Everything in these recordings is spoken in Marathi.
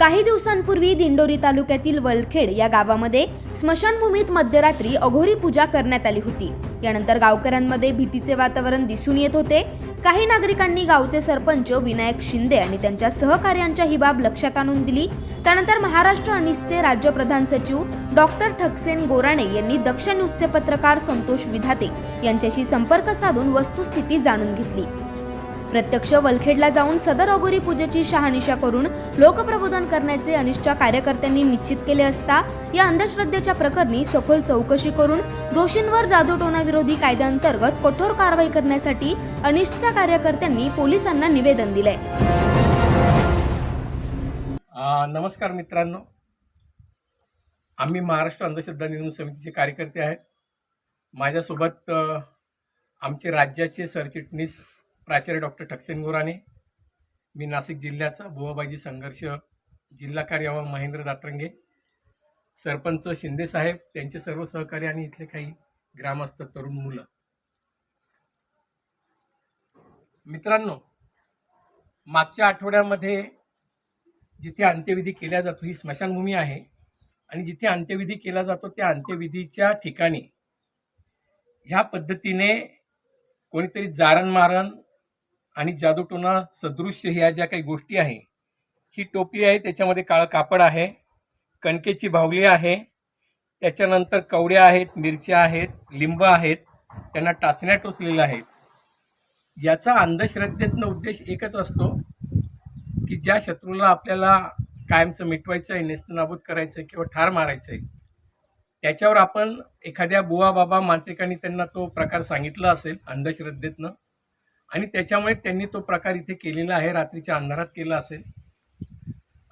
काही दिवसांपूर्वी दिंडोरी तालुक्यातील वलखेड या गावामध्ये स्मशानभूमीत मध्यरात्री अघोरी पूजा करण्यात आली होती. यानंतर गावकऱ्यांमध्ये भीतीचे वातावरण दिसून येत होते. काही नागरिकांनी गावचे सरपंच विनायक शिंदे आणि त्यांच्या सहकार्यांच्या ही बाब लक्षात आणून दिली. त्यानंतर महाराष्ट्र अनिसचे राज्य प्रधान सचिव डॉक्टर ठकसेन गोराणे यांनी दक्ष न्यूजचे पत्रकार संतोष विधाते यांच्याशी संपर्क साधून वस्तुस्थिती जाणून घेतली. प्रत्यक्ष वलखेडला जाऊन सदर अगोरी पूजेची शहानिशा करून लोकप्रबोधन करण्याचे अनिष्ठा कार्यकर्त्यांनी निश्चित केले असता या अंधश्रद्धेच्या प्रकरणी सखोल चौकशी करून दोषींवर जादूटोणाविरोधी कायद्याअंतर्गत कठोर कारवाई करण्यासाठी अनिष्ठा कार्यकर्त्यांनी पोलिसांना निवेदन दिले. नमस्कार मित्रांनो. आम्ही महाराष्ट्र अंधश्रद्धा निर्मूलन समितीचे कार्यकर्ते आहेत. माझ्यासोबत आमचे राज्याचे सरचिटणीस प्राचार्य डॉक्टर टक्सेन गोराने मी नाशिक जिल्ह्याचा बुवाबाजी संघर्ष जिल्हा कार्यावर महेंद्र दातरंगे सरपंच शिंदेसाहेब त्यांचे सर्व सहकारी आणि इथले काही ग्रामस्थ तरुण मुलं. मित्रांनो मागच्या आठवड्यामध्ये जिथे अंत्यविधी केल्या जातो ही स्मशानभूमी आहे आणि जिथे अंत्यविधी केला जातो त्या अंत्यविधीच्या ठिकाणी ह्या पद्धतीने कोणीतरी जारण मारण आणि जादूटोना सदृश्य ह्या ज्या काही गोष्टी आहे ही टोपली आहे त्याच्यामध्ये काळं कापड आहे कणकेची बाहुली आहे त्याच्यानंतर कवड्या आहेत मिरच्या आहेत लिंब आहेत त्यांना टाचण्या टोचलेल्या आहेत. याचा अंधश्रद्धेतनं उद्देश एकच असतो की ज्या शत्रूला आपल्याला कायमचं मिटवायचं आहे नेस्तनाबूत करायचं आहे किंवा ठार मारायचं आहे त्याच्यावर आपण एखाद्या बुवा बाबा मांत्रिकांनी त्यांना तो प्रकार सांगितला असेल अंधश्रद्धेतनं. आणि त्याच्यामुळे त्यांनी तो प्रकार इथे केलेला आहे रात्रीच्या अंधारात केला असेल.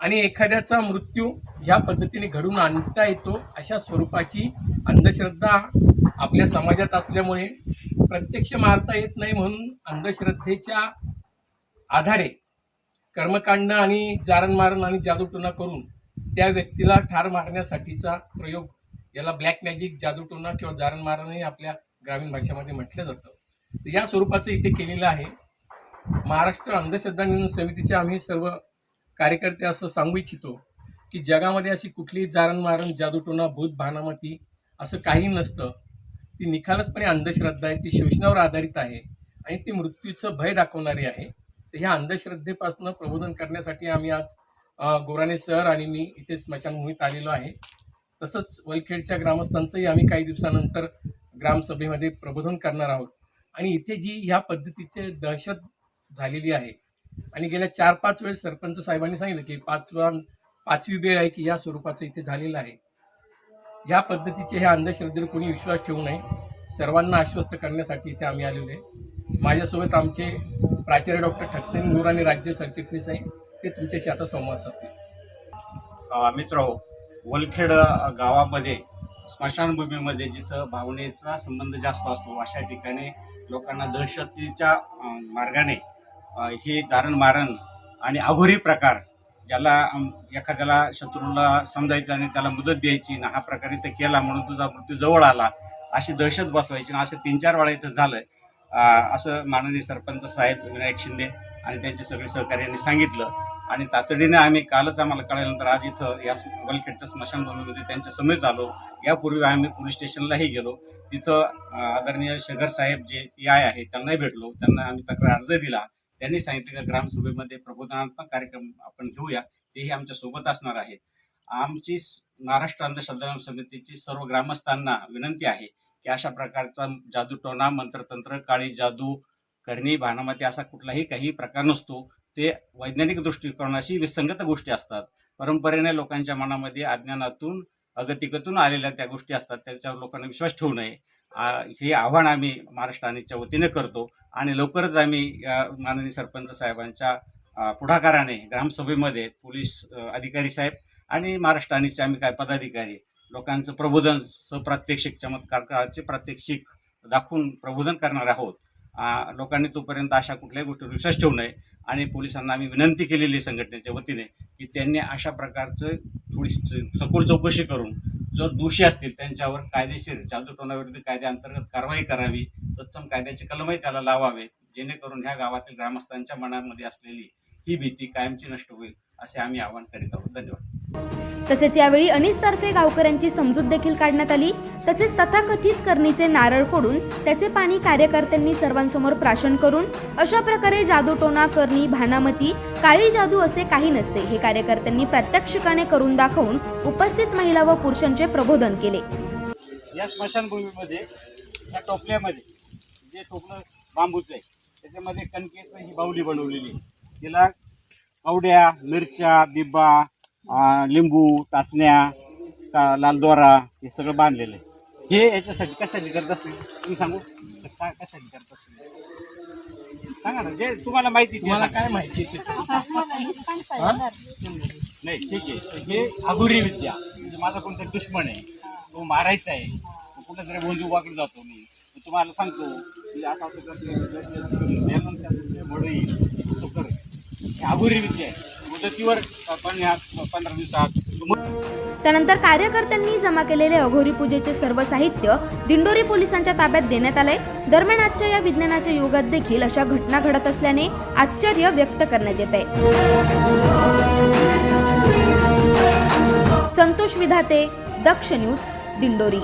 आणि एखाद्याचा मृत्यू ह्या पद्धतीने घडून आणता येतो अशा स्वरूपाची अंधश्रद्धा आपल्या समाजात असल्यामुळे प्रत्यक्ष मारता येत नाही म्हणून अंधश्रद्धेच्या आधारे कर्मकांड आणि जारण मारण आणि जादूटोना करून त्या व्यक्तीला ठार मारण्यासाठीचा प्रयोग याला ब्लॅक मॅजिक जादूटोना किंवा जारण मारणही आपल्या ग्रामीण भाषेमध्ये म्हटलं जातं. या स्वरूपाचं इथे केलेलं आहे. महाराष्ट्र अंधश्रद्धा निर्मूलन समितीचे आम्ही सर्व कार्यकर्ते असं सांगू इच्छितो की जगामध्ये अशी कुठलीही जारण मारण जादूटोना भूत भानामती असं काही नसतं. ती निखालसपणे अंधश्रद्धा आहे ती शोषणावर आधारित आहे आणि ती मृत्यूचं भय दाखवणारी आहे. तर ह्या अंधश्रद्धेपासून प्रबोधन करण्यासाठी आम्ही आज गोराणे सर आणि मी इथे स्मशानभूमीत आलेलो आहे. तसंच वलखेडच्या ग्रामस्थांचंही आम्ही काही दिवसानंतर ग्रामसभेमध्ये प्रबोधन करणार आहोत. आणि इथे जी ह्या पद्धतीचे दहशत झालेली आहे आणि गेल्या चार पाच वेळेस सरपंच साहेबांनी सांगितलं की पाचवा पाचवी वेळ आहे की या स्वरूपाचं इथे झालेलं आहे. या पद्धतीचे ह्या अंधश्रद्धेवर कोणी विश्वास ठेवू नये. सर्वांना आश्वस्त करण्यासाठी इथे आम्ही आलेलो आहे. माझ्यासोबत आमचे प्राचार्य डॉक्टर ठकसेन आणि राज्य सरचिटणीस आहे. ते तुमच्याशी आता संवाद साधतील. मित्र हो, वलखेड गावामध्ये स्मशानभूमीमध्ये जिथं भावनेचा संबंध जास्त असतो अशा ठिकाणी लोकांना दहशतीच्या मार्गाने हे जारण मारण आणि अघोरी प्रकार ज्याला एखाद्याला शत्रूला समजायचं आणि त्याला मुदत द्यायची ना हा प्रकार इथं केला म्हणून तुझा मृत्यू जवळ आला अशी दहशत बसवायची ना असं तीन चार वेळा इथं झालं. असं माननीय सरपंच साहेब विनायक शिंदे आणि त्यांचे सगळे सहकार्यांनी सांगितलं आणि तातडीने आम्ही कालच आम्हाला कळल्यानंतर आज इथं या वलखेडच्या स्मशानभूमीमध्ये त्यांच्या समेत आलो. यापूर्वी आम्ही पोलीस स्टेशनलाही गेलो. तिथं आदरणीय sugar Saheb J P I आहे त्यांनाही भेटलो. त्यांना आम्ही तक्रार अर्ज दिला. त्यांनी सांगितलं की ग्रामसभेमध्ये प्रबोधनात्मक कार्यक्रम आपण घेऊया. तेही आमच्यासोबत असणार आहेत. आमची महाराष्ट्र अंधश्रद्धा समितीची सर्व ग्रामस्थांना विनंती आहे की अशा प्रकारचा जादूटोणा मंत्रतंत्र काळी जादू करणी भानामती असा कुठलाही काही प्रकार नसतो. ते वैज्ञानिक दृष्टिकोनाशी विसंगत गोष्टी असतात. परंपरेने लोकांच्या मनामध्ये अज्ञानातून अगतिकतून आलेल्या त्या गोष्टी असतात त्याच्यावर लोकांना विश्वास ठेवू नये. हे आव्हान आम्ही महाराष्ट्रानेच्या वतीने करतो आणि लवकरच आम्ही या माननीय सरपंच साहेबांच्या पुढाकाराने ग्रामसभेमध्ये पोलीस अधिकारी साहेब आणि महाराष्ट्रानेचे आम्ही काय पदाधिकारी लोकांचं प्रबोधन सप्रात्यक्षिक चमत्कारचे प्रात्यक्षिक दाखवून प्रबोधन करणार आहोत. लोकांनी तोपर्यंत अशा कुठल्याही गोष्टीवर विश्वास ठेवू नये. आणि पोलिसांना आम्ही विनंती केलेली संघटनेच्या वतीने की त्यांनी अशा प्रकारचं थोडी सखोल चौकशी करून जर दोषी असतील त्यांच्यावर कायदेशीर जादूटोणाविरुद्ध कायद्याअंतर्गत कारवाई करावी तत्सम कायद्याचे कलमही त्याला लावावे जेणेकरून ह्या गावातील ग्रामस्थांच्या मनामध्ये असलेली ही भीती कायमची नष्ट होईल असे आम्ही आवाहन करीत आहोत. धन्यवाद. तसेच यावेळी अनिसतर्फे गावकऱ्यांची समजूत देखील काढण्यात आली. तसेच तथाकथित करणीचे नारळ फोडून त्याचे पाणी कार्यकर्त्यांनी सर्वांसमोर प्राशन करून अशा प्रकारे जादूटोना करणी भानामती काळी जादू असे काही नसते हे कार्यकर्त्यांनी प्रात्यक्षिकाने करून दाखवून उपस्थित महिला व पुरुषांचे प्रबोधन केले. या स्मशानभूमीमध्ये या टोपल्यामध्ये जे टोपलं बांबूचं आहे त्याच्यामध्ये कणकेचं ही बाहुली बनवलेली तिला कवड्या मिरच्या बिब्बा लिंबू टाचण्या का लाल दोरा हे सगळं बांधलेलं आहे. हे याच्यासाठी कशासाठी करत असतील? तुम्ही सांगू? का कशासाठी करत असतील? सांगा ना जे तुम्हाला माहिती तुम्हाला. काय माहिती ते? नाही ठीक आहे. हे अघोरी विद्या. म्हणजे माझा कोणतरी दुश्मन आहे. तो मारायचा आहे. तो कुठेतरी बंधू वाकडे जातो मी. तुम्हाला सांगतो की असं असं करतो हे अघोरी विद्या आहे. मुदतीवर पण ह्या पंधरा दिवसात. त्यानंतर कार्यकर्त्यांनी जमा केलेले अघोरी पूजेचे सर्व साहित्य दिंडोरी पोलिसांच्या ताब्यात देण्यात आलंय. दरम्यान आजच्या या विज्ञानाच्या युगात देखील अशा घटना घडत असल्याने आश्चर्य व्यक्त करण्यात येत आहे संतोष विधाते दक्ष न्यूज दिंडोरी.